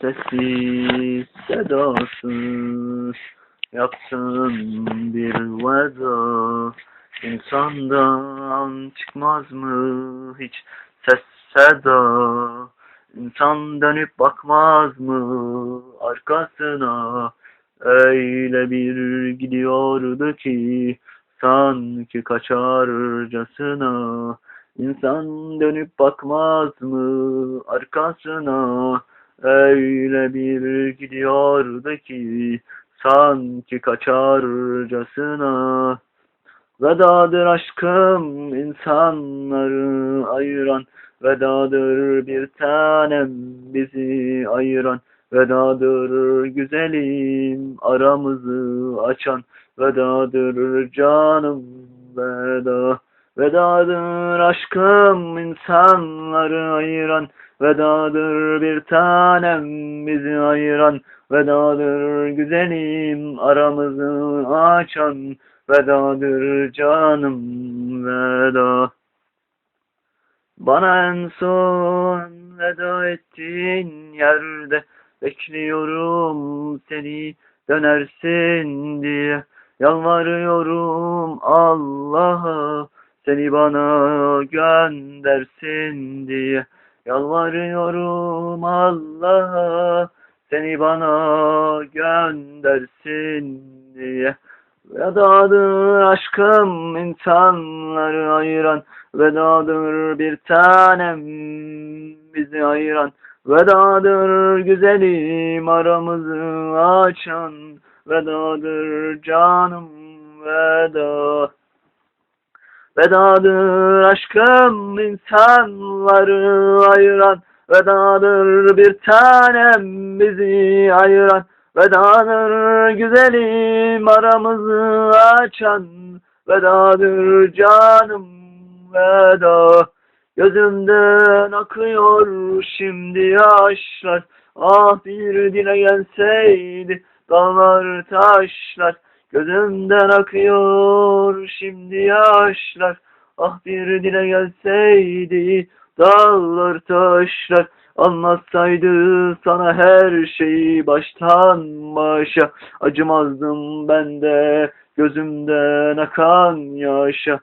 Sessiz sedasız yapsın bir veda. İnsandan çıkmaz mı hiç ses seda? İnsan dönüp bakmaz mı arkasına? Öyle bir gidiyordu ki sanki kaçarcasına. İnsan dönüp bakmaz mı arkasına Öyle bir gidiyordu ki sanki kaçarcasına. Vedadır aşkım insanları ayıran Vedadır bir tanem bizi ayıran. Vedadır güzelim aramızı açan Vedadır canım veda. Vedadır aşkım insanları ayıran Vedadır bir tanem bizi ayıran. Vedadır güzelim aramızı açan. Vedadır canım veda. Bana en son veda ettiğin yerde Bekliyorum seni. Dönersin diye Yalvarıyorum Allah'a. Seni bana göndersin diye Yalvarıyorum Allah'a seni bana göndersin diye. Vedadır aşkım insanları ayıran Vedadır bir tanem bizi ayıran. Vedadır güzelim aramızı açan Vedadır canım veda Vedadır aşkım insanları ayıran. Vedadır bir tanem bizi ayıran. Vedadır güzelim aramızı açan. Vedadır canım veda. Gözümden akıyor şimdi yaşlar. Ah bir dile gelseydi dağlar taşlar Gözümden akıyor şimdi yaşlar. Ah bir dile gelseydi dağlar taşlar. Anlatsaydı sana her şeyi baştan başa. Acımazdım ben de gözümden akan yaşa.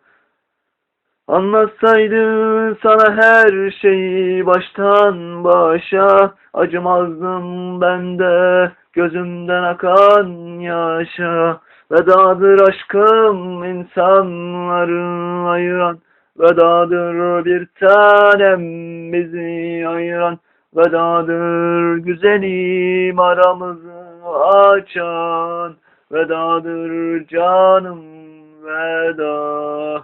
Anlatsaydı sana her şeyi baştan başa. Acımazdım ben de gözümden akan yaşa Vedadır aşkım insanları ayıran. Vedadır bir tanem bizi ayıran. Vedadır güzelim aramızı açan. Vedadır canım veda